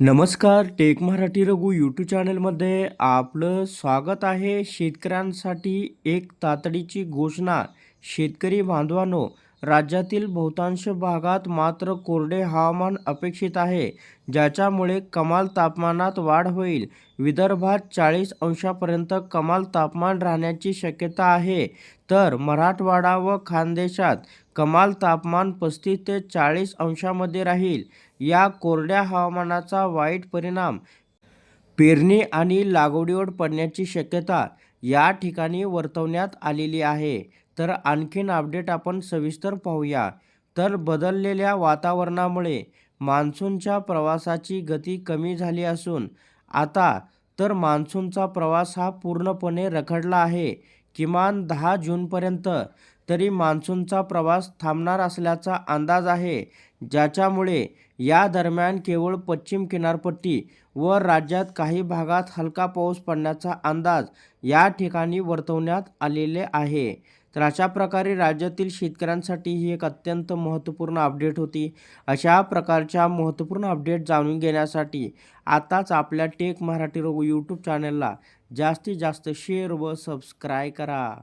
नमस्कार take Marathi Raghu YouTube चॅनलमध्ये आपलं स्वागत आहे. शेतकऱ्यांसाठी एक तातडीची घोषणा. शेतकरी बांधवांनो राज्यातील बहुतांश भागात मात्र कोरडे हवामान अपेक्षित आहे ज्याच्यामुळे कमाल तापमानात वाढ होईल. विदर्भात चाळीस अंशापर्यंत कमाल तापमान राहण्याची शक्यता आहे. तर मराठवाडा व खानदेशात कमाल तापमान पस्तीस ते चाळीस अंशामध्ये राहील. या कोरड्या हवामानाचा वाईट परिणाम पेरणी आणि लागवडीवर पडण्याची शक्यता या ठिकाणी वर्तवण्यात आलेली आहे. तर आणखीन अपडेट आपण सविस्तर पाहूया. तर बदललेल्या वातावरणामुळे मान्सूनच्या प्रवासाची गती कमी झाली असून आता तर मान्सूनचा प्रवास हा पूर्णपणे रखडला आहे. किमान दहा जूनपर्यंत तरी मान्सूनचा प्रवास थांबणार असल्याचा अंदाज आहे ज्याच्यामुळे या दरम्यान केवळ पश्चिम किनारपट्टी व राज्यात काही भागात हलका पाऊस पडण्याचा अंदाज या ठिकाणी वर्तवण्यात आलेले आहे. तर अशा प्रकारे राज्यातील शेतकऱ्यांसाठी ही एक अत्यंत महत्त्वपूर्ण अपडेट होती. अशा प्रकारच्या महत्त्वपूर्ण अपडेट जाणून घेण्यासाठी आताच आपल्या टेक मराठी रोग यूट्यूब चॅनलला जास्तीत जास्त शेअर व सबस्क्राय करा.